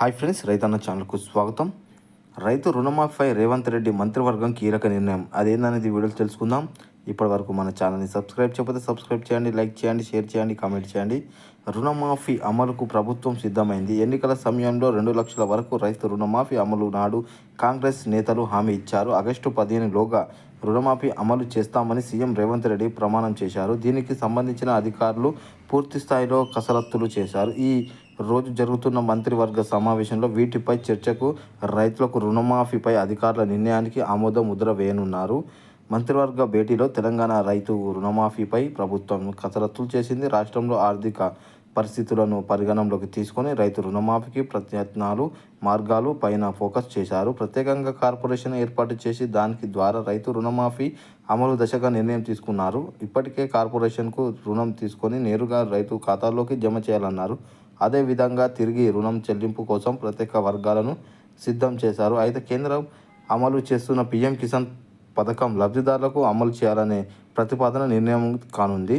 Hi friends రైతన్న ఛానల్కు స్వాగతం. రైతు రుణమాఫీపై రేవంత్ రెడ్డి మంత్రివర్గం కీలక నిర్ణయం. అదేందనేది వీడియోలు తెలుసుకుందాం. ఇప్పటి వరకు మన ఛానల్ని సబ్స్క్రైబ్ చేయకపోతే సబ్స్క్రైబ్ చేయండి లైక్ చేయండి షేర్ చేయండి కామెంట్ చేయండి. రుణమాఫీ అమలుకు ప్రభుత్వం సిద్ధమైంది. ఎన్నికల సమయంలో రెండు లక్షల వరకు రైతు రుణమాఫీ అమలు నాడు కాంగ్రెస్ నేతలు హామీ ఇచ్చారు. ఆగస్టు పదిహేనులోగా రుణమాఫీ అమలు చేస్తామని సీఎం రేవంత్ రెడ్డి ప్రమాణం చేశారు. దీనికి సంబంధించిన అధికారులు పూర్తి స్థాయిలో కసరత్తులు చేశారు. ఈ రోజు జరుగుతున్న మంత్రివర్గ సమావేశంలో వీటిపై చర్చకు రైతులకు రుణమాఫీపై అధికారుల నిర్ణయానికి ఆమోద ముద్ర వేయనున్నారు మంత్రివర్గ భేటీలో తెలంగాణ రైతు రుణమాఫీపై ప్రభుత్వం కసరత్తులు చేసింది. రాష్ట్రంలో ఆర్థిక పరిస్థితులను పరిగణనలోకి తీసుకొని రైతు రుణమాఫీకి ప్రయత్నాలు మార్గాలు పైన ఫోకస్ చేశారు. ప్రత్యేకంగా కార్పొరేషన్ ఏర్పాటు చేసి దానికి ద్వారా రైతు రుణమాఫీ అమలు దశగా నిర్ణయం తీసుకున్నారు. ఇప్పటికే కార్పొరేషన్కు రుణం తీసుకొని నేరుగా రైతు ఖాతాల్లోకి జమ చేయాలన్నారు. అదేవిధంగా తిరిగి రుణం చెల్లింపు కోసం ప్రత్యేక వర్గాలను సిద్ధం చేశారు. అయితే కేంద్రం అమలు చేస్తున్న పీఎం కిసాన్ పథకం లబ్ధిదారులకు అమలు చేయాలనే ప్రతిపాదన నిర్ణయం కానుంది.